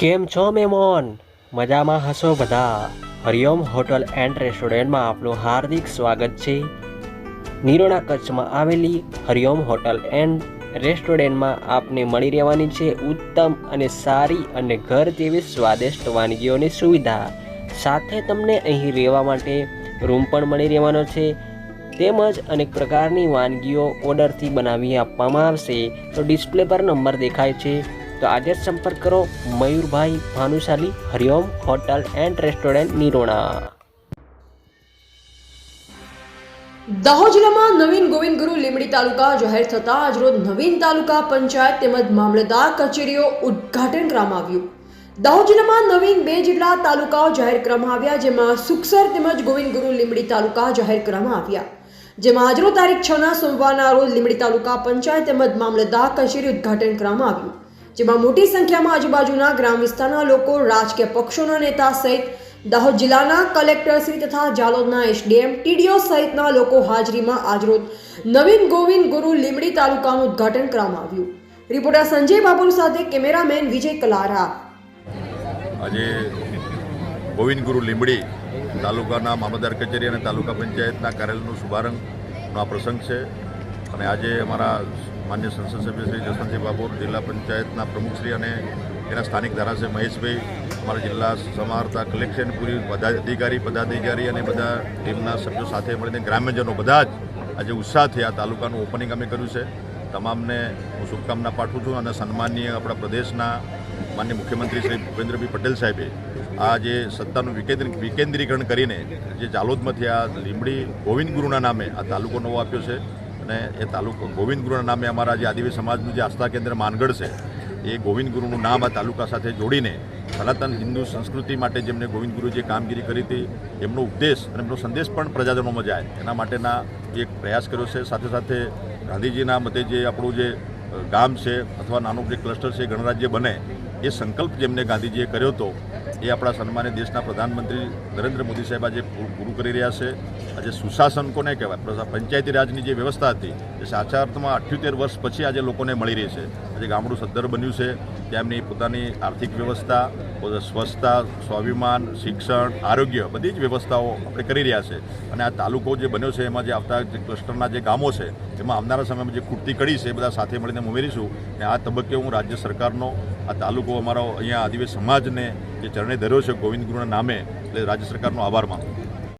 કેમ છો મેમોન? મજામાં હશો બધા? હરિઓમ હોટલ એન્ડ રેસ્ટોરન્ટમાં આપનું હાર્દિક સ્વાગત છે. નિરોણા કચ્છમાં આવેલી હરિઓમ હોટલ એન્ડ રેસ્ટોરન્ટમાં આપને મળી રહેવાની છે ઉત્તમ અને સારી અને ઘર જેવી સ્વાદિષ્ટ વાનગીઓની સુવિધા. સાથે તમને અહીં રહેવા માટે રૂમ પણ મળી રહેવાનો છે. તેમજ અનેક પ્રકારની વાનગીઓ ઓર્ડરથી બનાવી આપવામાં આવશે. તો ડિસ્પ્લે પર નંબર દેખાય છે. તો આજે સંપર્ક કરો Mayurbhai Bhanushali, Hariom hotel and restaurant Nirona. Dahod જિલ્લામાં નવીન ગોવિંદ ગુરુ લીમડી તાલુકા જાહેર થતા આજરોજ નવીન તાલુકા પંચાયત તેમજ મામલતદાર કચેરીઓ ઉદ્ઘાટન કરવામાં આવ્યું. દાહોદ જિલ્લામાં નવીન બે જેટલા તાલુકાઓ જાહેર કરવામાં આવ્યા, જેમાં સુખસર તેમજ ગોવિંદ ગુરુ લીમડી તાલુકા જાહેર કરવામાં આવ્યા. જેમાં આજરો તારીખ છ ના સોમવારના રોજ લીમડી તાલુકા પંચાયત તેમજ મામલતદાર કચેરી ઉદ્ઘાટન કરવામાં આવ્યું. જેમાં મોટી સંખ્યામાં આજુબાજુના ગ્રામ વિસ્તારના લોકો, રાજકીય પક્ષોના નેતા સહિત દાહોદ જિલ્લાના કલેક્ટરશ્રી તથા જાલોદના એસડીએમ, ટીડીઓ સહિતના લોકો હાજરીમાં આજરોજ નવીન ગોવિંદ ગુરુ લીમડી તાલુકાનું ઉદ્ઘાટન કરવામાં આવ્યું. રિપોર્ટર સંજય બાબુલ સાથે કેમેરામેન વિજય કલારા. આજે ગોવિંદ ગુરુ લીમડી તાલુકાના મામલદાર કચેરી અને તાલુકા પંચાયતના કાર્યાલયનો શુભારંભનો આ પ્રસંગ છે. અને આજે અમારા માન્ય સંસદ સભ્ય શ્રી જસવંતસિંહ બાબોર જિલ્લા પંચાયતના પ્રમુખશ્રી અને એના સ્થાનિક ધારાસભ્ય મહેશભાઈ, અમારા જિલ્લા સમારતા કલેક્શન પૂરી, બધા અધિકારી, પદાધિકારી અને બધા ટીમના સભ્યો સાથે મળીને ગ્રામ્યજનો બધા જ આજે ઉત્સાહથી આ તાલુકાનું ઓપનિંગ અમે કર્યું છે. તમામને હું શુભકામના પાઠવું છું અને સન્માનીય આપણા પ્રદેશના માન્ય મુખ્યમંત્રી શ્રી ભૂપેન્દ્રભાઈ પટેલ સાહેબે આ જે સત્તાનું વિકેન્દ્રી, વિકેન્દ્રીકરણ કરીને જે જાલોદમાંથી આ લીમડી ગોવિંદ ગુરુના નામે આ તાલુકો નવો આપ્યો છે. અને એ તાલુકો ગોવિંદ ગુરુના નામે અમારા જે આદિવાસી સમાજનું જે આસ્થા કેન્દ્ર માનગઢ છે, એ ગોવિંદ ગુરુનું નામ આ તાલુકા સાથે જોડીને સનાતન હિન્દુ સંસ્કૃતિ માટે જેમને ગોવિંદ ગુરુ જે કામગીરી કરી હતી, એમનો ઉપદેશ અને એમનો સંદેશ પણ પ્રજાજનોમાં જાય. એના માટેના એક પ્રયાસ કર્યો છે. સાથે સાથે ગાંધીજીના મતે જે આપણું જે ગામ છે અથવા નાનું જે ક્લસ્ટર છે, ગણરાજ્ય બને, એ સંકલ્પ જેમને ગાંધીજીએ કર્યો હતો એ આપણા સન્માનિત દેશના પ્રધાનમંત્રી નરેન્દ્ર મોદી સાહેબ આજે પૂરું કરી રહ્યા છે. આજે સુશાસન કોને કહેવાય? પંચાયતી રાજની જે વ્યવસ્થા હતી, એ સાચા અર્થમાં અઠ્યોતેર વર્ષ પછી આજે લોકોને મળી રહી છે. આજે ગામડું સદ્ધર બન્યું છે. ત્યાં એમની પોતાની આર્થિક વ્યવસ્થા સ્વચ્છતા, સ્વાભિમાન, શિક્ષણ, આરોગ્ય બધી જ વ્યવસ્થાઓ આપણે કરી રહ્યા છે. અને આ તાલુકો જે બન્યો છે, એમાં જે આવતા જે ક્લસ્ટરના જે ગામો છે, એમાં આવનારા સમયમાં જે ખૂટતી કડી છે, એ બધા સાથે મળીને ઉમેરીશું. અને આ તબક્કે હું રાજ્ય સરકારનો, આ તાલુકો અમારો અહીંયા આદિવાસી સમાજને જે ચરણે ધર્યો દરરોજ ગોવિંદ ગુરુના નામે એટલે રાજ્ય સરકારનો આભાર માનું